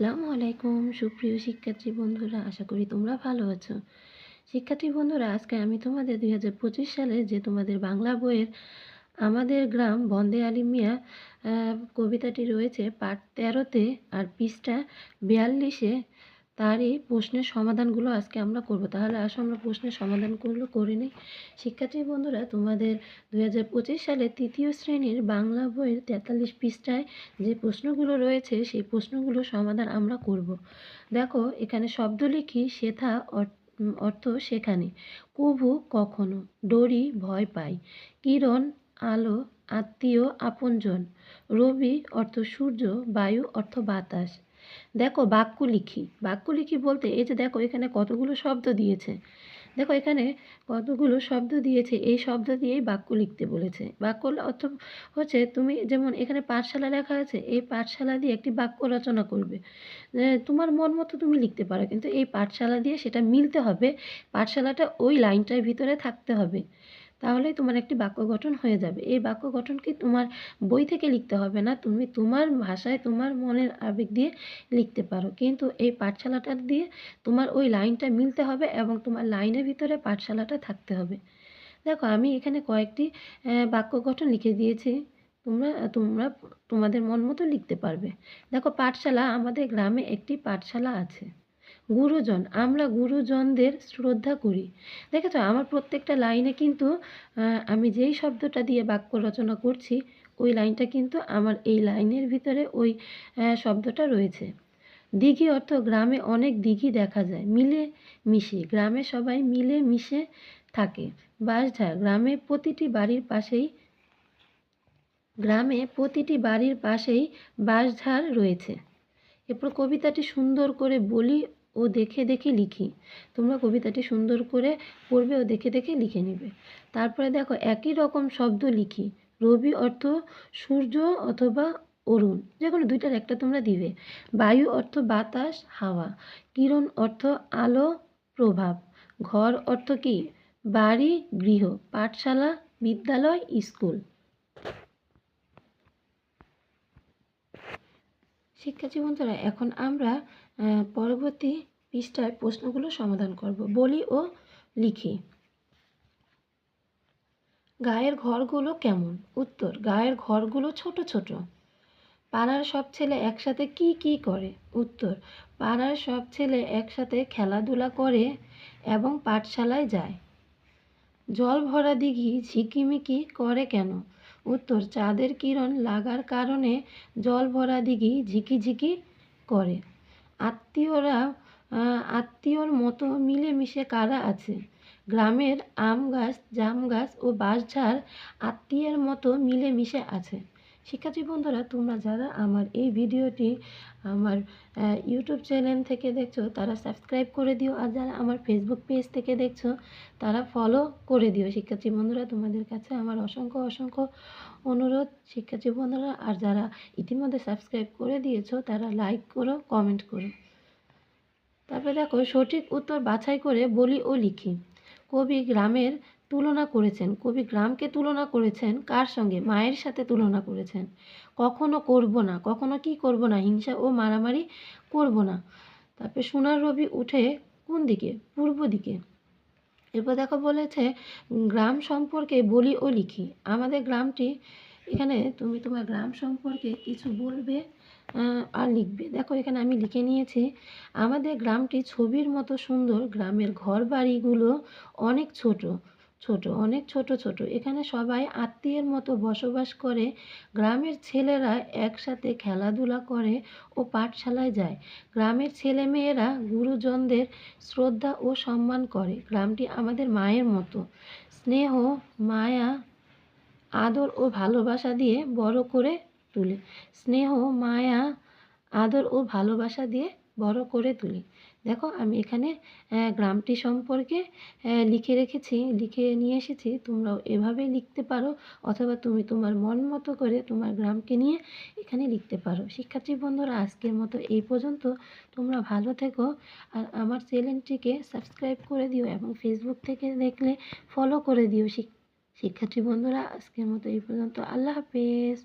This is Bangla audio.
আসসালামু আলাইকুম, সুপ্রিয় শিক্ষার্থী বন্ধুরা, আশা করি তোমরা ভালো আছো। শিক্ষার্থী বন্ধুরা, আজকে আমি তোমাদের দুই হাজার পঁচিশ সালে যে তোমাদের বাংলা বইয়ের আমাদের গ্রাম বন্দে আলী মিয়া কবিতাটি রয়েছে, পাঠ তেরোতে আর পৃষ্ঠা বিয়াল্লিশে তারই প্রশ্নের সমাধানগুলো আজকে আমরা করব। তাহলে আসো আমরা প্রশ্নের সমাধানগুলো করে নিই। শিক্ষার্থী বন্ধুরা, তোমাদের দুই হাজার পঁচিশ সালে তৃতীয় শ্রেণির বাংলা বইয়ের তেতাল্লিশ পৃষ্ঠায় যে প্রশ্নগুলো রয়েছে, সেই প্রশ্নগুলো সমাধান আমরা করব। দেখো, এখানে শব্দ লিখি শেথা অর- অর্থ সেখানে। কভু কখনো, ডরি ভয় পাই, কিরণ আলো আত্মীয় আপনজন, রবি অর্থ সূর্য, বায়ু অর্থ বাতাস। দেখো বাক্য লিখি। বাক্য লিখি বলতে এই যে দেখো এখানে কতগুলো শব্দ দিয়েছে। দেখো এখানে কতগুলো শব্দ দিয়েছে, এই শব্দ দিয়েই বাক্য লিখতে বলেছে। বাক্য অর্থ হচ্ছে তুমি যেমন এখানে পাঠশালা লেখা আছে, এই পাঠশালা দিয়ে একটি বাক্য রচনা করবে। তোমার মন মতো তুমি লিখতে পারো, কিন্তু এই পাঠশালা দিয়ে সেটা মিলতে হবে, পাঠশালাটা ওই লাইনটার ভিতরে থাকতে হবে। তাহলেই তোমার একটি বাক্য গঠন হয়ে যাবে। এই বাক্য গঠন কি তোমার বই থেকে লিখতে হবে না, তুমি তোমার ভাষায় তোমার মনের আবেগ দিয়ে লিখতে পারো। কিন্তু এই পাঠশালাটা দিয়ে তোমার ওই লাইনটা মিলতে হবে এবং তোমার লাইনের ভিতরে পাঠশালাটা থাকতে হবে। দেখো, আমি এখানে কয়েকটি বাক্য গঠন লিখে দিয়েছি। তোমরা তোমরা তোমাদের মন মতো লিখতে পারবে। দেখো, পাঠশালা আমাদের গ্রামে একটি পাঠশালা আছে। গুরুজন, আমরা গুরুজনদের শ্রদ্ধা করি। দেখেছ, আমার প্রত্যেকটা লাইনে কিন্তু আমি যেই শব্দটা দিয়ে বাক্য রচনা করছি, ওই লাইনটা কিন্তু আমার এই লাইনের ভিতরে ওই শব্দটা রয়েছে। দিঘি অর্থ গ্রামে অনেক দিঘি দেখা যায়, মিলে মিশে, গ্রামে সবাই মিলে মিশে থাকে। বাঁশঝাড় গ্রামে প্রতিটি বাড়ির পাশেই, গ্রামে প্রতিটি বাড়ির পাশেই বাঁশঝাড় রয়েছে। এরপর কবিতাটি সুন্দর করে বলি ও দেখে দেখে লিখি। তোমরা কবিতাটি সুন্দর করে পড়বে ও দেখে দেখে লিখে নেবে। তারপরে দেখো, একই রকম শব্দ লিখি, রবি অর্থ সূর্য অথবা অরুণ যে কোনো দুইটার একটা তোমরা দিবে। বায়ু অর্থ বাতাস, হাওয়া, কিরণ অর্থ আলো, প্রভাব, ঘর অর্থ কি? বাড়ি, গৃহ, পাঠশালা, বিদ্যালয়, স্কুল। শিক্ষার্থী বন্ধুরা এখন আমরা পরবর্তী পৃষ্ঠায় প্রশ্নগুলো সমাধান করব। বলি ও লিখি। গায়ের ঘরগুলো কেমন? উত্তর, গায়ের ঘরগুলো ছোট ছোট। পাড়ার সব ছেলে একসাথে কি কি করে? উত্তর, পাড়ার সব ছেলে একসাথে খেলাধুলা করে এবং পাঠশালায় যায়। জল ভরা দিঘি ঝিকিমিকি করে কেন? উত্তর, চাঁদের কিরণ লাগার কারণে জল ভরা দিঘি ঝিকিঝিকি করে। আত্মীয়রা আত্মীয়র মতো মিলেমিশে কারা আছে? গ্রামের আম গাছ, জাম গাছ ও বাঁশঝাড় আত্মীয়ের মতো মিলেমিশে আছে। শিক্ষার্থী বন্ধুরা, তোমরা যারা আমার এই ভিডিওটি আমার ইউটিউব চ্যানেল থেকে দেখছ, তারা সাবস্ক্রাইব করে দিও। আর যারা আমার ফেসবুক পেজ থেকে দেখছ, তারা ফলো করে দিও। শিক্ষার্থী বন্ধুরা, তোমাদের কাছে আমার অসংখ্য অসংখ্য অনুরোধ। শিক্ষার্থী বন্ধুরা, আর যারা ইতিমধ্যে সাবস্ক্রাইব করে দিয়েছ, তারা লাইক করো কমেন্ট করো। তারপরে দেখো, সঠিক উত্তর বাছাই করে বলি ও লিখি। কবি গ্রামের তুলনা করেছেন? কবি গ্রামকে তুলনা করেছেন? কার সঙ্গে? মায়ের সাথে তুলনা করেছেন? কখনো করব না, কখনো কি করব না, হিংসা ও মারামারি করব না। তারপরে সোনার রবি উঠে কোন দিকে? পূর্ব দিকে। এরপর দেখো বলেছে, গ্রাম সম্পর্কে বলি ও লিখি। আমাদের গ্রামটি, এখানে তুমি তোমার গ্রাম সম্পর্কে কিছু বলবে আর লিখবে। দেখো এখানে আমি লিখে নিয়েছি, আমাদের গ্রামটি ছবির মতো সুন্দর। গ্রামের ঘর বাড়িগুলো অনেক ছোট। ছোট, অনেক ছোট ছোট। এখানে সবাই আত্মীয়ের মতো বসবাস করে। গ্রামের ছেলেরা একসাথে খেলাধুলা করে ও পাঠশালায় যায়। গ্রামের ছেলে মেয়েরা গুরুজনদের শ্রদ্ধা ও সম্মান করে। গ্রামটি আমাদের মায়ের মতো। স্নেহ, মায়া, আদর ও ভালোবাসা দিয়ে বড় করে তুলে। স্নেহ, মায়া, আদর ও ভালোবাসা দিয়ে বড় করে তুলি। দেখো, আমি এখানে গ্রামটি সম্পর্কে লিখে রেখেছি, লিখে নিয়ে এসেছি। তোমরাও এভাবে লিখতে পারো, অথবা তুমি তোমার মন মতো করে তোমার গ্রামকে নিয়ে এখানে লিখতে পারো। শিক্ষার্থী বন্ধুরা, আজকের মতো এই পর্যন্ত। তোমরা ভালো থেকো, আর আমার চ্যানেলটিকে সাবস্ক্রাইব করে দিও এবং ফেসবুক থেকে দেখলে ফলো করে দিও। শিক্ষার্থী বন্ধুরা, আজকের মতো এই পর্যন্ত। আল্লাহ হাফেজ।